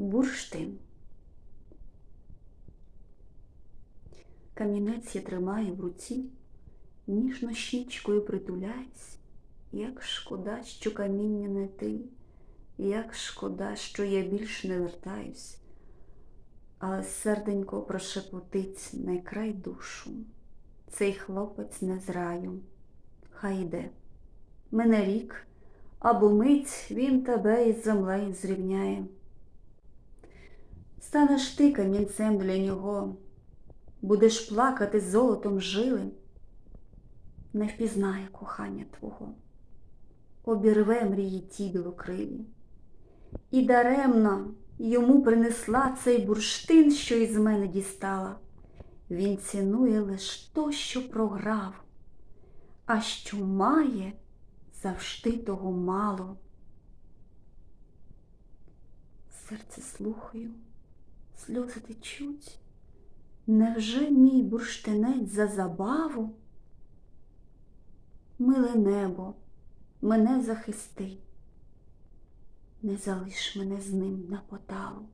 Бурштин. Камінець я тримаю в руці, ніжно щічкою притуляюсь, як шкода, що каміння не ти, як шкода, що я більш не вертаюсь, але серденько прошепотить на край душу. Цей хлопець не з раю, хай йде. Мене рік, або мить він тебе із землею зрівняє. Станеш ти камінцем для нього, будеш плакати золотом жили, не впізнає кохання твого, обірве мрії ті білокриві. І даремно йому принесла цей бурштин, що із мене дістала. Він цінує лиш то, що програв, а що має, завжди того мало. Серце слухаю, сльози течуть. Невже мій бурштинець за забаву? Миле небо, мене захисти, не залиш мене з ним на поталу.